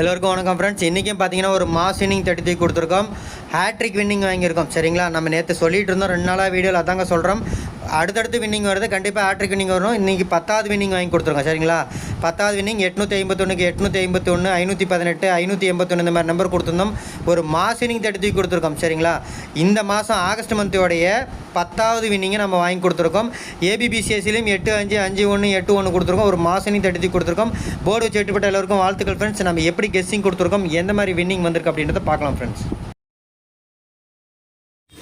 எல்லோருக்கும் வணக்கம் ஃப்ரெண்ட்ஸ் இன்றைக்கும் பார்த்தீங்கன்னா ஒரு மாஸ் இன்னிங் தேர்ட்டி த்ரீ கொடுத்துருக்கோம். ஹேட்ரிக் வின்னிங் வாங்கியிருக்கோம். சரிங்களா? நம்ம நேற்று சொல்லிட்டு இருந்தோம் ரெண்டு நாளாக வீடியோவில் அதாங்க சொல்கிறோம் அடுத்தடுத்து வின்னிங் வருது. கண்டிப்பாக ஹேட்ரிக் வின்னிங் வரும் இன்றைக்கி பத்தாவது வின்னிங் வாங்கி கொடுத்துருக்கோம் சரிங்களா? பத்தாவது வின்னிங் எட்நூற்றி ஐம்பத்தொன்னுக்கு எட்நூற்றி ஐம்பத்தொன்று ஐநூற்றி பதினெட்டு ஐநூற்றி எண்பத்தொன்று இந்த மாதிரி நம்பர் கொடுத்துருந்தோம். ஒரு மாஸ் இன்னிங் தடுத்து கொடுத்துருக்கோம். சரிங்களா? இந்த மாதம் ஆகஸ்ட் மந்தோடைய பத்தாவது வின்னிங்கை நம்ம வாங்கி கொடுத்துருக்கோம். ஏபிபிசிஎஸ்சிலையும் எட்டு அஞ்சு அஞ்சு ஒன்று எட்டு ஒன்று கொடுத்துருக்கோம். ஒரு மாசனி தடுத்து கொடுத்துருக்கோம். போர்டு வச்சு எட்டுப்பட்ட எல்லாருக்கும் வாழ்த்துக்கள் ஃப்ரெண்ட்ஸ் நம்ம எப்படி கெஸ்ஸிங் கொடுத்துருக்கோம்? எந்த மாதிரி வின்னிங் வந்திருக்கு அப்படின்றத பார்க்கலாம் friends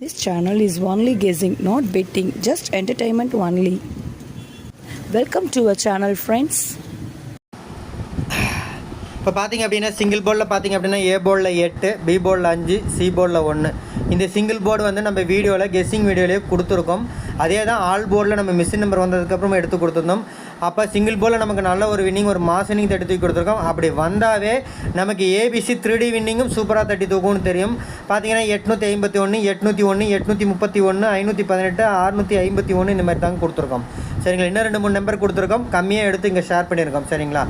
This channel is only guessing, not betting, just entertainment only. Welcome to a channel friends இப்போ பார்த்தீங்க அப்படின்னா சிங்கிள் போர்டில் பார்த்தீங்க அப்படின்னா ஏ போர்டில் எட்டு பி போர்டில் அஞ்சு சி போர்டில் ஒன்று இந்த சிங்கிள் போர்டு வந்து நம்ம வீடியோவில் கெஸ்ஸிங் வீடியோலேயே கொடுத்துருக்கோம். அதே தான் ஆல் போர்டில் நம்ம மிஷின் நம்பர் வந்ததுக்கப்புறமா எடுத்து கொடுத்துருந்தோம். அப்போ சிங்கிள் போல் நமக்கு நல்ல ஒரு வின்னிங் ஒரு மாஸ் இன்னிங் தட்டி தூக்கி கொடுத்துருக்கோம். அப்படி வந்தாவே நமக்கு ஏபிசி த்ரீ டி வின்னிங்கும் சூப்பராக தட்டி தூக்கும்னு தெரியும். பார்த்தீங்கன்னா எட்நூற்றி ஐம்பத்தி ஒன்று எட்நூற்றி ஒன்று எட்நூற்றி முப்பத்தி ஒன்று ஐநூற்றி பதினெட்டு அறுநூற்றி ஐம்பத்தி ஒன்று இந்த மாதிரி தாங்க கொடுத்துருக்கோம். சரிங்களா? இன்னும் ரெண்டு மூணு நம்பர் கொடுத்துருக்கோம். கம்மியாக எடுத்து இங்கே ஷேர் பண்ணியிருக்கோம். சரிங்களா?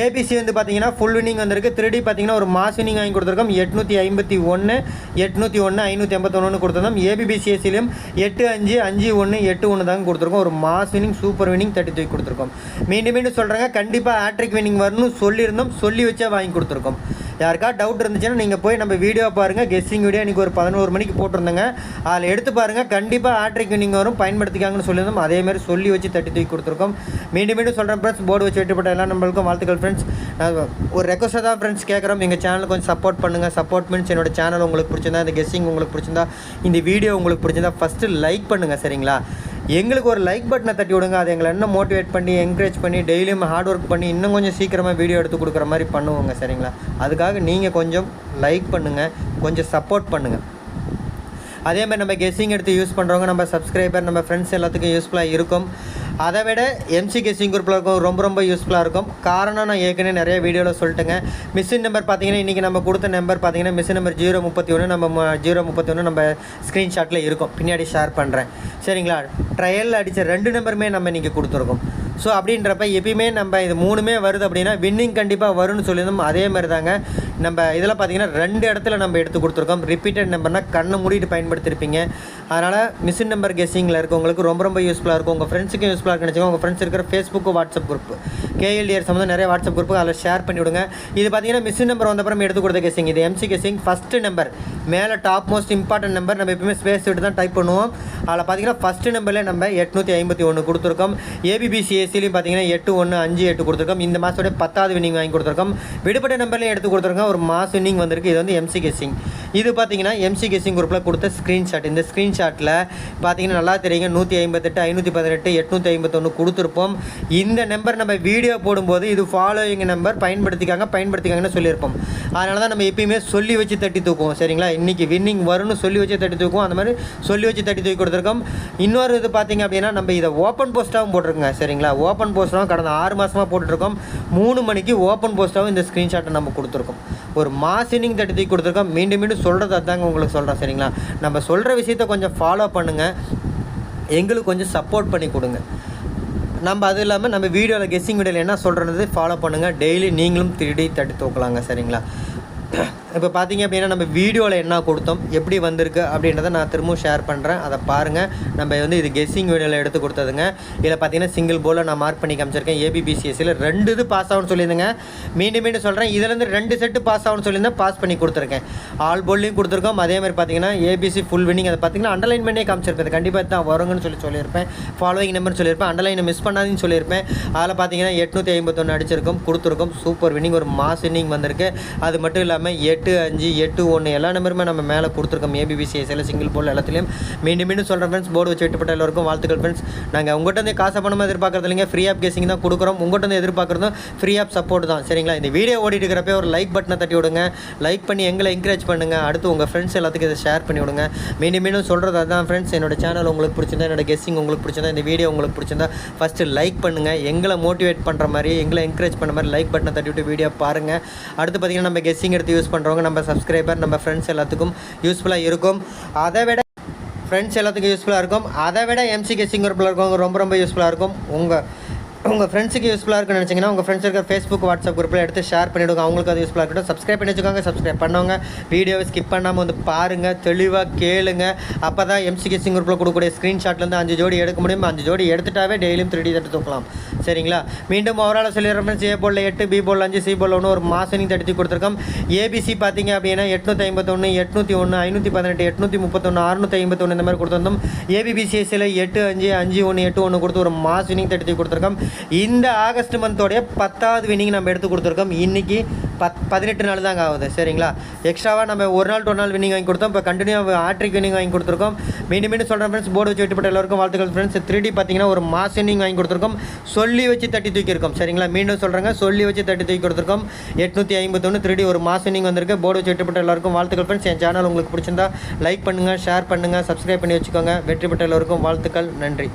ஏபிசி வந்து பார்த்தீங்கன்னா ஃபுல் வின்னிங் வந்திருக்கு. த்ரீ பார்த்தீங்கன்னா ஒரு மாஸ் வின்னிங் வாங்கி கொடுத்துருக்கோம். எட்நூற்றி ஐம்பத்தி ஒன்று எட்நூற்றி ஒன்று ஐநூற்றி எண்பத்தொன்று கொடுத்துருந்தோம். ஏபிபிசிஎஸ்சிலையும் எட்டு அஞ்சு அஞ்சு ஒன்று எட்டு ஒன்று தாங்க கொடுத்துருக்கோம். ஒரு mass winning super winning thirty தூக்கி கொடுத்துருக்கோம். மீண்டும் மீண்டும் சொல்கிறாங்க கண்டிப்பாக ஹேட்ரிக் வின்னிங் வரணும்னு சொல்லியிருந்தோம். சொல்லி வச்சே வாங்கி கொடுத்துருக்கோம். யாருக்கா டவுட் இருந்துச்சுன்னா நீங்கள் போய் நம்ம வீடியோ பாருங்கள் கெஸ்ஸிங் வீடியோ இன்றைக்கி ஒரு பதினோரு மணிக்கு போட்டிருந்தேங்க. அதில் எடுத்து பாருங்கள் கண்டிப்பாக ஆட்ரிக் வின்னிங் வரும். பயன்படுத்திக்காங்கன்னு சொல்லியிருந்தோம். அதேமாதிரி சொல்லி வச்சு தட்டி தூக்கி கொடுத்துருக்கோம். மீண்டும் மீண்டும் சொல்கிறேன் ஃப்ரெண்ட்ஸ் போர்டு வச்சு வெட்டுப்பட்ட எல்லா நம்மளுக்கும் வாழ்த்துக்கள் ஃப்ரெண்ட்ஸ் ஒரு ரெக்வஸ்ட்டாக தான் ஃப்ரெண்ட்ஸ் கேட்குறோம். எங்கள் சேனலுக்கு கொஞ்சம் சப்போர்ட் பண்ணுங்கள் சப்போர்ட் மீன்ஸ் என்னோட சேனல் உங்களுக்கு பிடிச்சிருந்தா இந்த கெஸ்ஸிங் உங்களுக்கு பிடிச்சிருந்தா இந்த வீடியோ உங்களுக்கு பிடிச்சிருந்தா ஃபஸ்ட்டு லைக் பண்ணுங்கள் சரிங்களா? எங்களுக்கு ஒரு லைக் பட்டனை தட்டி விடுங்க. அது எங்களை இன்னும் மோட்டிவேட் பண்ணி என்கரேஜ் பண்ணி டெய்லியும் ஹார்ட் ஒர்க் பண்ணி இன்னும் கொஞ்சம் சீக்கிரமாக வீடியோ எடுத்து கொடுக்குற மாதிரி பண்ணுவோங்க சரிங்களா? அதுக்காக நீங்கள் கொஞ்சம் லைக் பண்ணுங்கள் கொஞ்சம் சப்போர்ட் பண்ணுங்கள் அதே மாதிரி நம்ம கெஸ்ஸிங் எடுத்து யூஸ் பண்ணுறவங்க நம்ம சப்ஸ்கிரைபர் நம்ம ஃப்ரெண்ட்ஸ் எல்லாத்துக்கும் யூஸ்ஃபுல்லாக இருக்கும். அதை விட எம்சிகே கெஸ்ஸிங் குரூப்பில் இருக்கும் ரொம்ப ரொம்ப யூஸ்ஃபுல்லாக இருக்கும். காரணம் நான் ஏற்கனவே நிறைய வீடியோவில் சொல்லிட்டுங்க. மிஷின் நம்பர் பார்த்தீங்கன்னா இன்றைக்கி நம்ம கொடுத்த நம்பர் பார்த்தீங்கன்னா மிஷின் நம்பர் ஜீரோ முப்பத்தி ஒன்று நம்ம ஜீரோ முப்பத்தி ஒன்று நம்ம ஸ்க்ரீன்ஷாட்டில் இருக்கும். பின்னாடி ஷேர் பண்ணுறேன் சரிங்களா? ட்ரையலில் அடித்த ரெண்டு நம்பருமே நம்ம இன்றைக்கி கொடுத்துருக்கோம். ஸோ அப்படின்றப்ப எப்பயுமே நம்ம இது மூணுமே வருது அப்படின்னா வின்னிங் கண்டிப்பாக வரும்னு சொல்லியிருந்தோம். அதே மாதிரி தாங்க நம்ம இதில் பார்த்தீங்கன்னா ரெண்டு இடத்துல நம்ம எடுத்து கொடுத்துருக்கோம். ரிப்பீட்டட் நம்பர்னால் கண்ணை மூடிட்டு பயன்படுத்திருப்பீங்க. அதனால் மிஷின் நம்பர் கெஸ்ஸிங்கில் இருக்கவங்களுக்கு ரொம்ப ரொம்ப யூஸ்ஃபுல்லாக இருக்கும். உங்கள் ஃப்ரெண்ட்ஸுக்கும் யூஸ்ஃபுல்லாக இருக்குன்னு வச்சுக்கோங்க உங்கள் ஃப்ரெண்ட்ஸ் இருக்கிற ஃபேஸ்புக்கு வாட்ஸ்அப் குரூப் கேஎல்டிஆர் சம்மந்தம் நிறைய வாட்ஸ்அப் குரூப்பு அதில் ஷேர் பண்ணி விடுங்க இது பார்த்தீங்கன்னா மிஷின் நம்பர் வந்தப்பறம் எடுத்து கொடுத்த கெஸ்ஸிங் இது எம்சி கெஸ்ஸிங் ஃபஸ்ட்டு நம்பர் மேலே டாப் மோஸ்ட் இம்பார்ட்டன்ட் நம்பர் நம்ம எப்பவுமே ஸ்பேஸ் விட்டு தான் டைப் பண்ணுவோம். அதில் பார்த்தீங்கன்னா ஃபஸ்ட்டு நம்பரில் நம்ம எட்நூற்றி ஐம்பத்தி ஒன்று கொடுத்துருக்கோம். ஏபிபிசிஎஸ்சிலையும் பார்த்தீங்கன்னா எட்டு ஒன்று அஞ்சு எட்டு கொடுத்துருக்கோம். இந்த மாதத்தோட பத்தாவது வின்னிங் வாங்கி கொடுத்துருக்கோம். விடுபட்ட நம்பர்லேயே எடுத்து கொடுத்துருக்கோம். ஒரு மாஸ் வின்னிங் வந்திருக்கு. இது வந்து எம்சி கெஸிங் இது பார்த்தீங்கன்னா எம்சி கெஸிங் குரூப்பில் கொடுத்த ஸ்க்ரீன்ஷாட் இந்த ஸ்க்ரீன்ஷாட்டில் பார்த்தீங்கன்னா நல்லா தெரியுங்க. நூற்றி ஐம்பத்தெட்டு ஐநூற்றி பதினெட்டு எட்நூற்றி ஐம்பத்தொன்று கொடுத்துருப்போம். இந்த நம்பர் நம்ம வீடியோ போடும்போது இது ஃபாலோயிங் நம்பர் பயன்படுத்திக்காங்க பயன்படுத்திக்காங்கன்னு சொல்லியிருப்போம். அதனால தான் நம்ம எப்பயுமே சொல்லி வச்சு தட்டி தூக்குவோம். சரிங்களா? இன்றைக்கி வின்னிங் வரும்னு சொல்லி வச்சு தட்டி தூக்குவோம். அந்த மாதிரி சொல்லி வச்சு தட்டி தூக்கி கொடுத்துருக்கோம். இன்னொரு இது பார்த்தீங்க அப்படின்னா நம்ம இதை ஓப்பன் போஸ்ட்டாகவும் போட்டிருக்கோங்க. சரிங்களா? ஓப்பன் போஸ்ட்டாகவும் கடந்த ஆறு மாதமாக போட்டுருக்கோம் மூணு மணிக்கு ஓப்பன் போஸ்ட்டாகவும் இந்த ஸ்க்ரீன்ஷாட்டை நம்ம கொடுத்துருக்கோம். ஒரு மாஸ் இன்னிங் தட்டி கொடுத்துருக்கோம். மீண்டும் மீண்டும் சொல்கிறது அதாங்க உங்களுக்கு சொல்கிறேன் சரிங்களா? நம்ம சொல்கிற விஷயத்த கொஞ்சம் ஃபாலோ பண்ணுங்கள் எங்களுக்கு கொஞ்சம் சப்போர்ட் பண்ணி கொடுங்க. நம்ம அது இல்லாமல் நம்ம வீடியோவில் கெஸ்ஸிங் வீடியோவில் என்ன சொல்கிறது ஃபாலோ பண்ணுங்கள் டெய்லி நீங்களும் திருடி தட்டி தூக்கலாங்க சரிங்களா? இப்போ பார்த்தீங்க அப்படின்னா நம்ம வீடியோவில் என்ன கொடுத்தோம் எப்படி வந்திருக்கு அப்படின்றத நான் திரும்பவும் ஷேர் பண்ணுறேன் அதை பாருங்கள் நம்ம வந்து இது கெஸ்ஸிங் வீடியோவில் எடுத்து கொடுத்ததுங்க. இதில் பார்த்தீங்கன்னா சிங்கிள் போலில் நான் மார்க் பண்ணி காமிச்சிருக்கேன். ஏபிபிசிஎஸ்சியில் ரெண்டு இது பாஸ் ஆகும்னு சொல்லியிருந்தேங்க. மீண்டும் மீண்டும் சொல்கிறேன் இதுலேருந்து ரெண்டு செட்டு பாஸ் ஆகும்னு சொல்லியிருந்தேன் பாஸ் பண்ணி கொடுத்துருக்கேன். ஆல் போல்லையும் கொடுத்துருக்கோம். அதே மாதிரி பார்த்தீங்கன்னா ஏபிசி ஃபுல் வினிங் அதை பார்த்தீங்கன்னா அண்டர்லைன் பண்ணி காமிச்சிருப்பேன். கண்டிப்பாக தான் வருங்கன்னு சொல்லி சொல்லியிருப்பேன். ஃபாலோயிங் நம்பர் சொல்லியிருப்பேன். அண்டர்லைனை மிஸ் பண்ணாதுன்னு சொல்லியிருப்பேன். அதில் பார்த்தீங்கன்னா எட்நூற்றி ஐம்பத்தொன்று அடிச்சிருக்கோம் கொடுத்துருக்கோம். சூப்பர் வினிங் ஒரு மாஸ் இன்னிங் வந்திருக்கு. அது மட்டும் இல்லாமல் இல்லாமல் எட்டு அஞ்சு எட்டு ஒன்று எல்லா நம்பருமே நம்ம மேலே கொடுத்துருக்கோம். ஏபிபிசிஎஸ்எல் சிங்கிள் போல் எல்லாத்துலேயும். மீண்டும் மீண்டும் சொல்கிறேன் ஃப்ரெண்ட்ஸ் போர்டு வச்சு விட்டுப்பட்ட எல்லோருக்கும் வாழ்த்துக்கள் ஃப்ரெண்ட்ஸ் நாங்கள் உங்கள்கிட்ட வந்து காசை பணமாக எதிர்பார்க்குறது இல்லைங்க. ஃப்ரீ ஆஃப் கேசிங் தான் கொடுக்குறோம். உங்கள்கிட்ட வந்து எதிர்பார்க்குறதும் ஃப்ரீ ஆஃப் சப்போர்ட் தான். சரிங்களா? இந்த வீடியோ ஓடிட்டு இருக்கிறப்ப ஒரு லைக் பட்டனை தட்டி விடுங்க. லைக் பண்ணி எங்களை என்கரேஜ் பண்ணுங்கள் அடுத்து உங்கள் ஃப்ரெண்ட்ஸ் எல்லாத்துக்கும் இதை ஷேர் பண்ணி விடுங்க. மீண்டும் மீண்டும் சொல்கிறது அதான் ஃப்ரெண்ட்ஸ் என்னோட சேனல் உங்களுக்கு பிடிச்சிருந்தா என்னோட கெஸ்ஸிங் உங்களுக்கு பிடிச்சிருந்தா இந்த வீடியோ உங்களுக்கு பிடிச்சிருந்தா ஃபஸ்ட்டு லைக் பண்ணுங்கள் எங்களை மோட்டிவேட் பண்ணுற மாதிரி எங்களை என்கரேஜ் பண்ண மாதிரி லைக் பட்டனை தட்டி விட்டு வீடியோ பாருங்கள் அடுத்து பார்த்தீங்கன்னா நம்ம கெஸ்ஸிங் எடுத்து யூஸ் பண்ணுறவங்க நம்ம சப்ஸ்கிரைபர் நம்ம ஃப்ரெண்ட்ஸ் எல்லாத்துக்கும் யூஸ்ஃபுல்லாக இருக்கும். அதை விட ஃப்ரெண்ட்ஸ் எல்லாத்துக்கும் யூஸ்ஃபுல்லாக இருக்கும். அதை விட எம்சிகே சிங்கர் இருக்கவங்க ரொம்ப ரொம்ப யூஸ்ஃபுல்லாக இருக்கும். உங்கள் உங்கள் ஃப்ரெண்ட்ஸுக்கு யூஸ்ஃபுல்லாக இருக்குன்னு நினச்சிங்கன்னா உங்கள் ஃப்ரெண்ட்ஸ் இருக்க ஃபேஸ்புக் வாட்ஸ்அப் குரூப்பில் எடுத்து ஷேர் பண்ணிவிடுங்க அவங்களுக்கு அது யூஸ்ஃபுல்லாக இருக்கட்டும். சப்ஸ்கிரைப் பண்ணி வச்சுக்கோங்க. சப்ஸ்கிரைப் பண்ணவங்க வீடியோவை ஸ்கிப் பண்ணாமல் வந்து பாருங்கள் தெளிவாக கேளுங்க. அப்போ தான் எம்சி சிங் குரூப்பில் கொடுக்கக்கூடிய ஸ்க்ரீன்ஷாட்லேருந்து அஞ்சு ஜோடி எடுக்க முடியும். அஞ்சு ஜோடி எடுத்துட்டாவே டெய்லியும் த்ரீ டி தட்டு தூக்கலாம். சரிங்களா? மீண்டும் ஓவரால் சொல்லிடுறேன் ஏ போல் எட்டு பி போல் அஞ்சு சி போல் ஒன்று ஒரு மாசனிங் தடுத்து கொடுத்துருக்கோம். ஏபிசி பார்த்தீங்க அப்படின்னா எட்நூற்றி ஐம்பத்தொன்று எட்நூற்றி ஒன்று ஐநூற்றி பதினெட்டு எட்நூற்றி முப்பத்தொன்று அறுநூற்றி ஐம்பத்தொன்று இந்த மாதிரி கொடுத்துருந்தோம். ஏபிபிசிஎஸ்சியில் எட்டு அஞ்சு அஞ்சு ஒன்று எட்டு ஒன்று கொடுத்து ஒரு மாஸ் வினிங் தடுத்து கொடுத்துருக்கோம். இந்த ஆகஸ்ட் மந்தோடைய பத்தாவது வினிங் நம்ம எடுத்து கொடுத்துருக்கோம். இன்றைக்கி பத் பதினெட்டு நாள் தாங்க ஆகுது. சரிங்களா? எக்ஸ்ட்ராவாக நம்ம ஒரு நாள் ஒரு நாள் வினிங் வாங்கி கொடுத்தோம். இப்போ கண்டினியூ ஆட்ரிக் வினிங் வாங்கி கொடுத்துருக்கோம். மீண்டும் மீண்டும் சொல்கிறேன் ஃப்ரெண்ட்ஸ் போர்டு வச்சு விட்டுப்பட்ட எல்லாருக்கும் வாழ்த்துக்கள் ஃப்ரெண்ட்ஸ் த்ரீ டி பார்த்தீங்கன்னா ஒரு மாஸ் வினிங் வாங்கி கொடுத்துருக்கோம். சொல்லி வச்சு தட்டி தூக்கியிருக்கோம் சரிங்களா? மீண்டும் சொல்கிறேங்க சொல்லி வச்சு தட்டி தூக்கி கொடுத்துருக்கோம். எட்நூற்றி ஐம்பத்தொன்று த்ரீ டி ஒரு மாஸ் வினிங் வந்திருக்கு. போர்டு வச்சு விட்டுப்பட்ட எல்லாருக்கும் வாழ்த்துக்கள் ஃப்ரெண்ட்ஸ் என் சேனல் உங்களுக்கு பிடிச்சிருந்தா லைக் பண்ணுங்கள் ஷேர் பண்ணுங்கள் சப்ஸ்கிரைப் பண்ணி வச்சுக்கோங்க. வெற்றி பெற்ற எல்லோருக்கும் வாழ்த்துக்கள். நன்றி.